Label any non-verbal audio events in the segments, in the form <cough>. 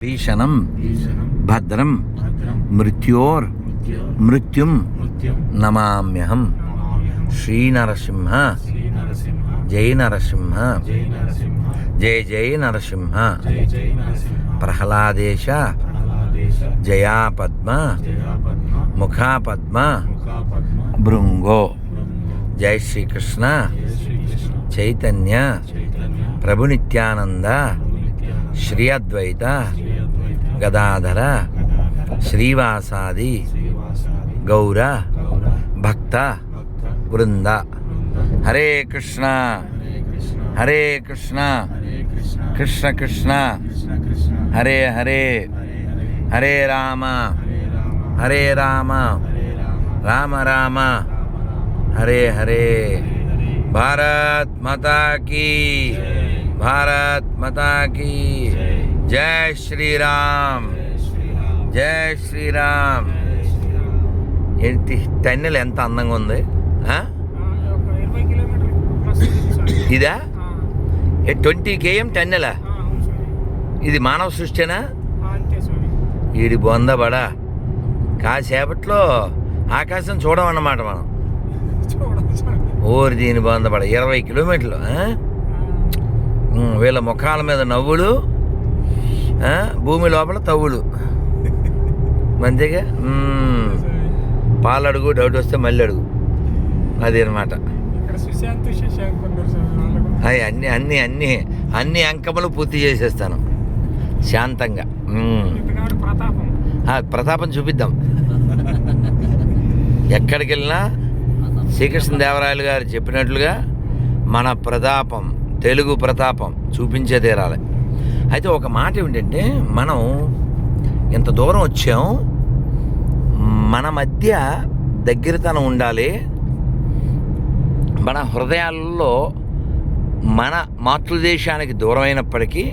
భీషణం భద్రం మృత్యోర్ మృత్యు నమామ్యహం. శ్రీ నరసింహ జై నరసింహ జై నరసింహ జై జై నరసింహ ప్రహ్లాదేశ జయా పద్మ జయా ముఖా పద్మ భృంగో జై శ్రీకృష్ణ జయ చైతన్య చైతన్య ప్రభు నిత్యానంద నిత్యానంద శ్రీ అద్వైత శ్రీ అద్వైత గదాధర గదాధర శ్రీవాసాది శ్రీవాసాది గౌర గౌర భక్త భక్త వృంద బృంద హరే కృష్ణ హరే కృష్ణ హరే కృష్ణ హరే కృష్ణ కృష్ణ కృష్ణ కృష్ణ కృష్ణ హరే హరే హరే హరే హరే రామ హరే రామ హరే రామ హరే రామ రామ రామ రామ రామ హరే హరే హరే హరే భారత్ మాతా కీ భారత్ మాతా కీ జై శ్రీరామ్ జై శ్రీరామ్ ఏంటి టన్నెల్ ఎంత అందంగా ఉంది. ఇదా ట్వంటీ కేఎం టన్నెలా. ఇది మానవ సృష్టినా ఈడి బొందబడా కాసేపట్లో ఆకాశం చూడమన్నమాట మనం. ఊరి దీని బొందబడ ఇరవై కిలోమీటర్లు వీళ్ళ ముఖాల మీద నవ్వులు? భూమి లోపల తవ్వులు. మంచిగా? ఉమ్, పాలడుగు డౌట్ వస్తే మళ్ళీ అడుగు. అది అనమాట అవి అన్ని అన్ని అన్ని అన్ని అంకములు పూర్తి చేసేస్తాను. శాంతంగా. ప్రతాపం. చూపిద్దాం. ఎక్కడికి వెళ్ళినా శ్రీకృష్ణదేవరాయలు గారు చెప్పినట్లుగా మన ప్రతాపం తెలుగు ప్రతాపం చూపించే తీరాలి. అయితే ఒక మాట ఏమిటంటే మనం ఇంత దూరం వచ్చాం మన మధ్య దగ్గరతనం ఉండాలి. మన హృదయాల్లో మన మాతృదేశానికి దూరమైనప్పటికీ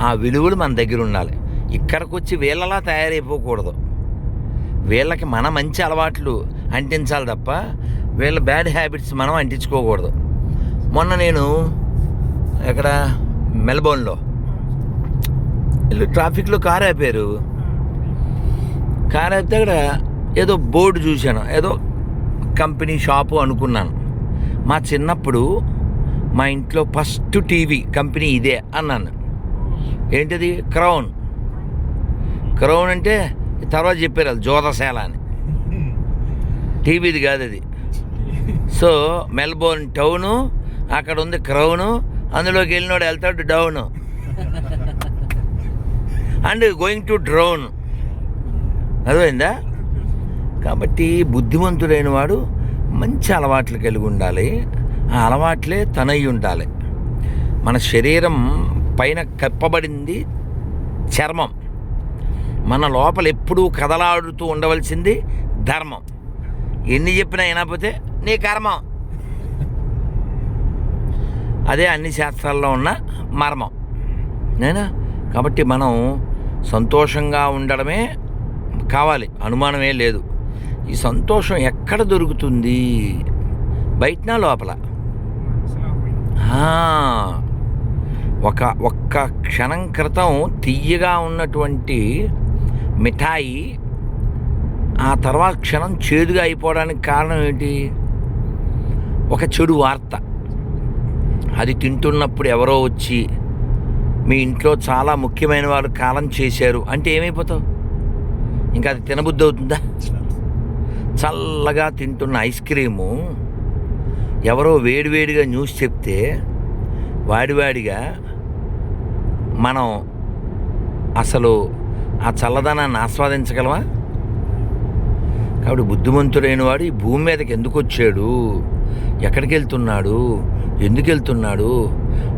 ఆ విలువలు మన దగ్గర ఉండాలి. ఇక్కడికి వచ్చి వీళ్ళలా తయారైపోకూడదు. వీళ్ళకి మన మంచి అలవాట్లు అంటించాలి తప్ప వీళ్ళ బ్యాడ్ హ్యాబిట్స్ మనం అంటించుకోకూడదు. మొన్న నేను ఇక్కడ మెల్బోర్న్లో వీళ్ళు ట్రాఫిక్లో కారు ఆపారు. కారు ఆపితే అక్కడ ఏదో బోర్డు చూశాను. ఏదో కంపెనీ షాపు అనుకున్నాను. మా చిన్నప్పుడు మా ఇంట్లో ఫస్ట్ టీవీ కంపెనీ ఇదే అన్నాను. ఏంటిది? క్రౌన్. క్రౌన్ అంటే తర్వాత చెప్పారు అది జోదశాల అని. టీవీది కాదు అది. సో మెల్బోర్న్ టౌను అక్కడ ఉంది క్రౌను అందులోకి వెళ్ళినోడు వెళ్తాడు down. And going to drone. అర్థమైందా? కాబట్టి బుద్ధిమంతుడైన వాడు మంచి అలవాట్లు కలిగి ఉండాలి. ఆ అలవాట్లే తనయి ఉండాలి. మన శరీరం పైన కప్పబడింది చర్మం. మన లోపల ఎప్పుడూ కదలాడుతూ ఉండవలసింది ధర్మం. ఎన్ని చెప్పినా వినకపోతే నీ కర్మం. అదే అన్ని శాస్త్రాల్లో ఉన్న మర్మం. నేనా? కాబట్టి మనం సంతోషంగా ఉండడమే కావాలి. అనుమానమే లేదు. ఈ సంతోషం ఎక్కడ దొరుకుతుంది? బయటనా లోపల? ఒక ఒక్క క్షణం క్రితం తియ్యగా ఉన్నటువంటి మిఠాయి ఆ తర్వాత క్షణం చేదుగా అయిపోవడానికి కారణం ఏంటి? ఒక చెడు వార్త. అది తింటున్నప్పుడు ఎవరో వచ్చి మీ ఇంట్లో చాలా ముఖ్యమైన వారు కాలం చేశారు అంటే ఏమైపోతావు? ఇంకా అది తినబుద్ధి అవుతుందా? చల్లగా తింటున్న ఐస్ క్రీము ఎవరో వేడివేడిగా న్యూస్ చెప్తే వాడివాడిగా మనం అసలు ఆ చల్లదనాన్ని ఆస్వాదించగలమా? కాబట్టి బుద్ధిమంతుడైన వాడు ఈ భూమి మీదకి ఎందుకు వచ్చాడు? ఎక్కడికి వెళ్తున్నాడు? ఎందుకు వెళ్తున్నాడు?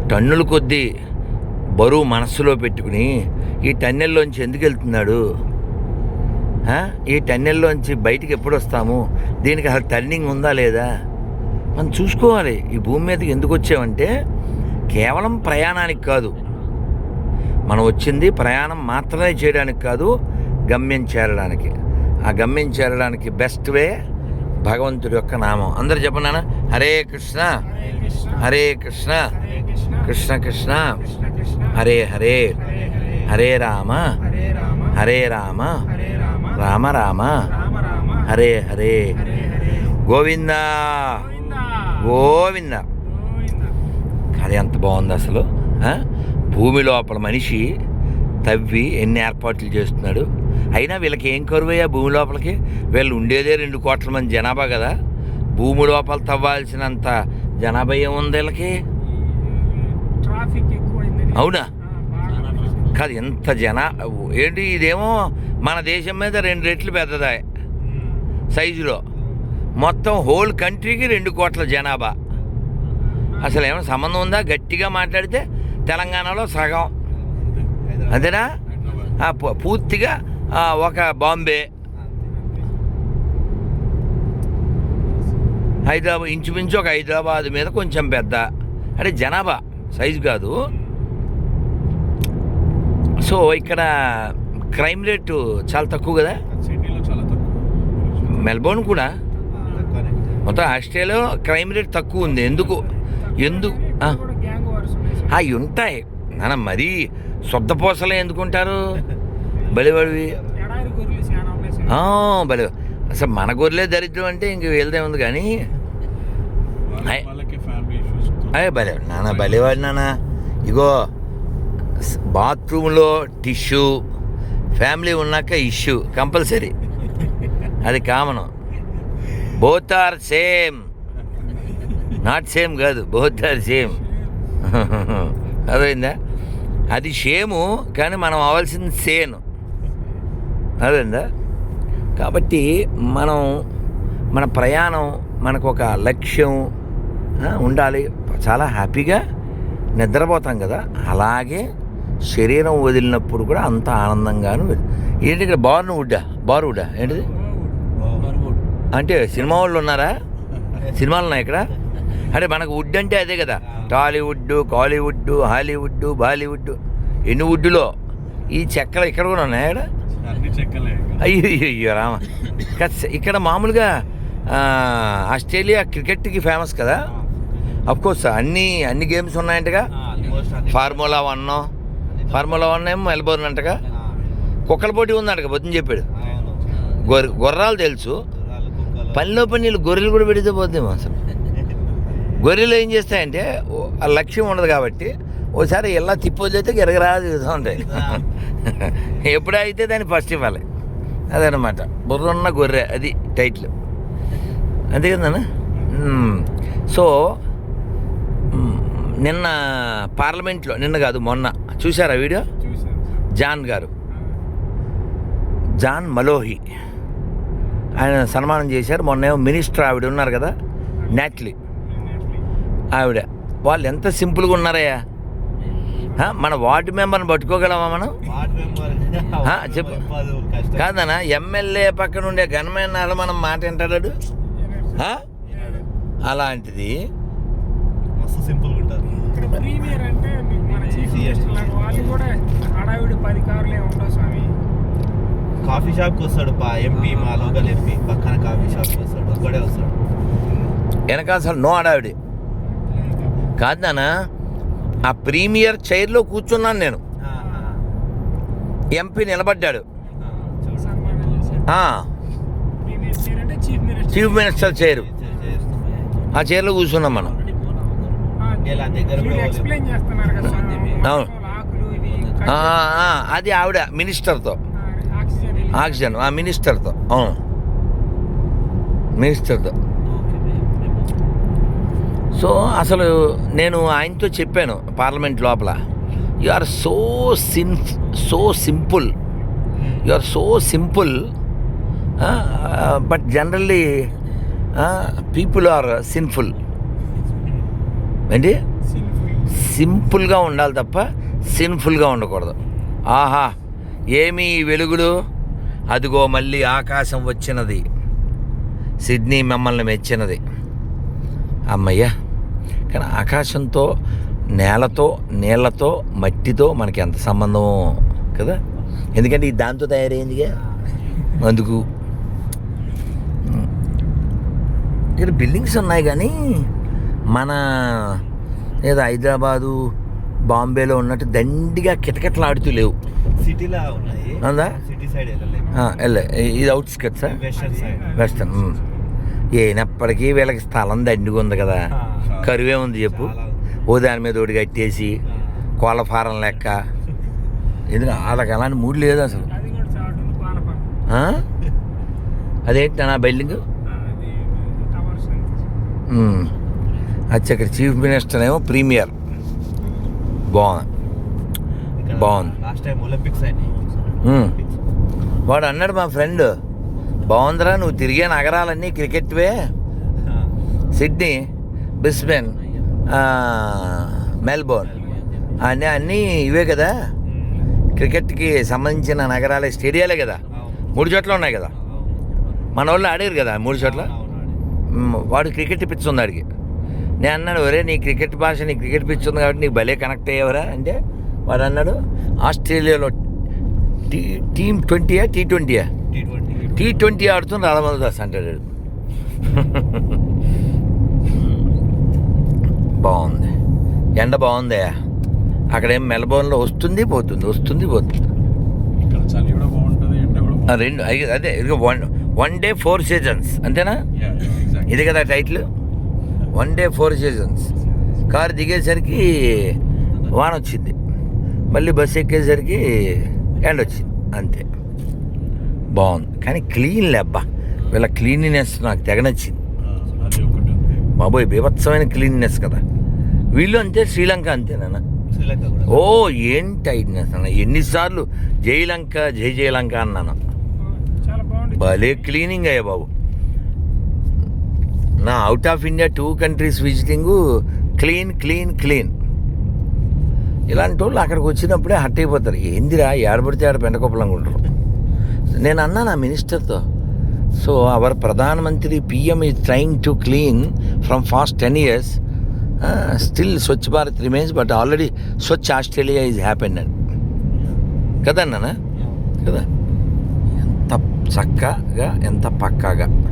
టన్నుల కొద్దీ బరువు మనస్సులో పెట్టుకుని ఈ టన్నెల్లోంచి ఎందుకు వెళ్తున్నాడు? ఈ టన్నెల్లోంచి బయటికి ఎప్పుడు వస్తాము? దీనికి అసలు టర్నింగ్ ఉందా లేదా? మనం చూసుకోవాలి. ఈ భూమి మీదకి ఎందుకు వచ్చామంటే కేవలం ప్రయాణానికి కాదు. మనం వచ్చింది ప్రయాణం మాత్రమే చేయడానికి కాదు గమ్యం చేరడానికి. ఆ గమ్యం చేరడానికి బెస్ట్ వే భగవంతుడి యొక్క నామం. అందరు చెప్పనా హరే కృష్ణ. హరే కృష్ణ. కృష్ణ కృష్ణ. హరే హరే. హరే రామ. హరే రామ. రామ రామ. హరే హరే. గోవింద. గోవిందా. గోవింద కథ అది ఎంత బాగుంది అసలు భూమి లోపల మనిషి తవ్వి ఎన్ని ఏర్పాట్లు చేస్తున్నాడు. అయినా వీళ్ళకి ఏం కరువయ్యా భూమి లోపలికి? వీళ్ళు ఉండేదే రెండు కోట్ల మంది జనాభా కదా. భూమి లోపల తవ్వాల్సినంత జనాభా ఏముంది వీళ్ళకి? అవునా? కాదు ఎంత జన ఏంటి ఇదేమో మన దేశం మీద రెండు రెట్లు పెద్దదా? సైజులో. మొత్తం హోల్ కంట్రీకి రెండు కోట్ల జనాభా. అసలు ఏమైనా సంబంధం ఉందా? గట్టిగా మాట్లాడితే తెలంగాణలో సగం. అంతేనా? పూర్తిగా ఒక బాంబే. హైదరాబాద్ ఇంచుమించు ఒక హైదరాబాద్ మీద కొంచెం పెద్ద. అంటే జనాభా. సైజు కాదు. సో ఇక్కడ క్రైమ్ రేటు చాలా తక్కువ కదా? సిడ్నీలో చాలా తక్కువ. మెల్బోర్న్ కూడా? మొత్తం ఆస్ట్రేలియాలో క్రైమ్ రేట్ తక్కువ ఉంది. ఎందుకు? ఎందుకు. అవి ఉంటాయి. నాన్న మరీ శుద్ధపోసలే ఎందుకుంటారు. ఆ, భలే. అసలు మన గొర్రెలే దరిద్రం అంటే ఇంక వెళ్దే ఉంది కానీ వాళ్ళ- అయ్. వాళ్ళకి ఫ్యామిలీ ఇష్యూస్ అయ్యే భలే నాన్న భలేవాడు నాన్న. ఇగో బాత్రూంలో టిష్యూ ఫ్యామిలీ ఉన్నాక ఇష్యూ కంపల్సరీ. అది common. Both are same not same కాదు బోత్ ఆర్ సేమ్ అదైందా అది షేము కానీ మనం అవ్వాల్సింది సేను అదైందా కాబట్టి మనం మన ప్రయాణం మనకు ఒక లక్ష్యం ఉండాలి. చాలా హ్యాపీగా నిద్రపోతాం కదా. అలాగే శరీరం వదిలినప్పుడు కూడా అంత ఆనందంగాను ఏంటి ఇక్కడ బార్న్ వుడ్డా? బార్ వుడ్డా? ఏంటిది? అంటే సినిమా వాళ్ళు ఉన్నారా? సినిమాలు ఉన్నాయి ఇక్కడ? అంటే మనకు వుడ్ అంటే అదే కదా. టాలీవుడ్ కాలీవుడ్ హాలీవుడ్ బాలీవుడ్ ఎన్ని వుడ్లో ఈ చెక్కలు ఇక్కడ కూడా ఉన్నాయి ఇక్కడ? అయ్యో అయ్యో రామ. ఇక్కడ మామూలుగా ఆస్ట్రేలియా క్రికెట్కి ఫేమస్ కదా. కోర్స్ అన్ని అన్ని గేమ్స్ ఉన్నాయంటగా? ఫార్ములా వన్ ఫార్ములా వన్ ఏమో మెల్బోర్న్ అంటగా? కుక్కల పోటీ ఉందంటగా పొద్దున చెప్పాడు. గొర్రె గుర్రాలు తెలుసు. పనిలో పని వీళ్ళు గొర్రెలు కూడా పెడితే పోద్దేమో అసలు. <laughs> గొర్రెలు ఏం చేస్తాయంటే ఆ లక్ష్యం ఉండదు కాబట్టి ఓసారి ఇలా తిప్పొద్దు గిరగరా తిరుగుతూ ఉంటాయి <laughs> ఎప్పుడైతే దాన్ని ఫస్ట్ ఇవ్వాలి. అదనమాట బుర్రున్న గొర్రె అది టైటిల్ అంతే కదా సో నిన్న పార్లమెంట్లో నిన్న కాదు మొన్న. చూసారా వీడియో? జాన్ గారు. జాన్ మలోహి. ఆయన సన్మానం చేశారు. మొన్న ఏమో మినిస్టర్ ఆవిడ ఉన్నారు కదా నాట్లీ. ఆవిడ. వాళ్ళు ఎంత సింపుల్గా ఉన్నారయ్యా? మన వార్డు మెంబర్ని పట్టుకోగలమా మనం? చెప్పు. కాదనా ఎమ్మెల్యే పక్కన ఉండే ఘనమైన మనం మాట వింటాడు అలాంటిది. మస్తు సింపుల్ ఉంటారు ఇక్కడ ప్రీమియర్ అంటే మీకు మన చీఫ్ లాగా వాళ్ళు కూడా హడావిడి పది కార్లే ఉండవు స్వామి. కాఫీ షాప్కి వస్తాడు పా ఎంపీ మా లోకల్ ఎంపీ. పక్కన కాఫీ షాప్కి వస్తాడు ఒక్కడే వస్తాడు. వెనకాల అసలు నో అడావిడి కాదు నాన్న ఆ ప్రీమియర్ చైర్లో కూర్చున్నాను నేను. ఎంపీ నిలబడ్డాడు. Chief minister. చైర్. ఆ చైర్లో కూర్చున్నాం మనం. ఇలా దగ్గర. అవును. అది ఆవిడ మినిస్టర్తో. ఆక్సిజన్ ఆ మినిస్టర్తో. అవును. మినిస్టర్తో. సో అసలు నేను ఆయనతో చెప్పాను పార్లమెంట్ లోపల. You are so sin so simple. You are so simple. But generally people are sinful ఏంటి. సింపుల్గా ఉండాలి తప్ప సిన్ఫుల్గా ఉండకూడదు. ఆహా ఏమి ఈ వెలుగులు? అదిగో మళ్ళీ ఆకాశం వచ్చినది. సిడ్నీ మిమ్మల్ని మెచ్చినది. అమ్మయ్య కానీ ఆకాశంతో నేలతో నీళ్ళతో మట్టితో మనకి ఎంత సంబంధం కదా? ఎందుకంటే ఇది దాంతో తయారైందిగా? అందుకు. ఇక్కడ బిల్డింగ్స్ ఉన్నాయి కానీ మన ఏదో హైదరాబాదు బాంబేలో ఉన్నట్టు దండిగా కిటకిటలాడుతూ లేవు. సిటీలో ఉన్నాయి. ఉందా? సిటీ సైడ్ వెళ్ళలేదు ఆ, వెళ్ళే ఇది అవుట్స్కట్సా వెస్టర్న్. అయినప్పటికీ వీళ్ళకి స్థలం దండిగా ఉంది కదా. కరువే ఉంది చెప్పు. ఓ దాని మీద ఒకటి కట్టేసి కోళ్ళ ఫారం లెక్క. ఎందుకు వాళ్ళకి అలాంటి మూడు లేదు అసలు. అది కూడా చాటు ఉంది పాలపా ఆ? అదేంటి నా బిల్డింగ్? వచ్చి ఇక్కడ చీఫ్ మినిస్టర్ ఏమో ప్రీమియర్. బాగుంది. బాగుంది. లాస్ట్ టైం ఒలింపిక్స్ అయినాయి. మ్. వాడు అన్నాడు మా ఫ్రెండ్ బాగుందిరా నువ్వు తిరిగే నగరాలన్నీ క్రికెట్వే. <laughs> Sydney Brisbane Melbourne. అన్నీ అన్నీ ఇవే కదా? క్రికెట్కి సంబంధించిన నగరాలే స్టేడియాలే కదా? మూడు చోట్ల ఉన్నాయి కదా? మన వాళ్ళు ఆడారు కదా మూడు చోట్ల? వాడు క్రికెట్ పిచ్ ఉంది ఆడికి. నేను అన్నాడు ఒరే నీ క్రికెట్ భాష నీ క్రికెట్ పిచ్ ఉంది కాబట్టి నీకు భలే కనెక్ట్ అయ్యేవరా. అంటే వాడు అన్నాడు ఆస్ట్రేలియాలో టీ టీమ్ ట్వంటీయా టీ ట్వంటీయా? T twenty. ఆడుతున్న రాధమల్ దాస్ అంటాడు. <laughs> బాగుంది. ఎండ బాగుంది? అక్కడేం మెల్బోర్న్లో వస్తుంది పోతుంది వస్తుంది పోతుంది. రెండు అదే ఇదిగో one one day four seasons అంతేనా? ఇది కదా title? One day four seasons. Car దిగేసరికి వాన వచ్చింది. మళ్ళీ బస్సు ఎక్కేసరికి ఎండ వచ్చింది. అంతే. బాగుంది. కానీ క్లీన్ లేబ్బా వీళ్ళ క్లీనినెస్ నాకు తెగ నచ్చింది. అది ఒకటి ఉంది బాబోయ్ బీభత్సమైన క్లీన్నెస్ కదా. వీళ్ళు అంతే శ్రీలంక అంతేనా శ్రీలంక కూడా. ఓ ఏం టైట్నెస్ అన్న ఎన్నిసార్లు జయలంక జై జయలంక అన్నాను. చాలా బాగుంది. భలే క్లీనింగ్ అయ్యా బాబు. నా out of India two countries visiting clean clean clean ఇలాంటి వాళ్ళు అక్కడికి వచ్చినప్పుడే హట్ అయిపోతారు. ఏందిరా ఏడబడితే ఆడ పెండకొప్పలు అనుకుంటారు నేను అన్నా నా మినిస్టర్తో. సో అవర్ ప్రధానమంత్రి PM is trying to clean from past ten years still Swachh Bharat remains but already Swachh Australia is happen and కదా అన్నానా? కదా? ఎంత చక్కగా ఎంత పక్కాగా.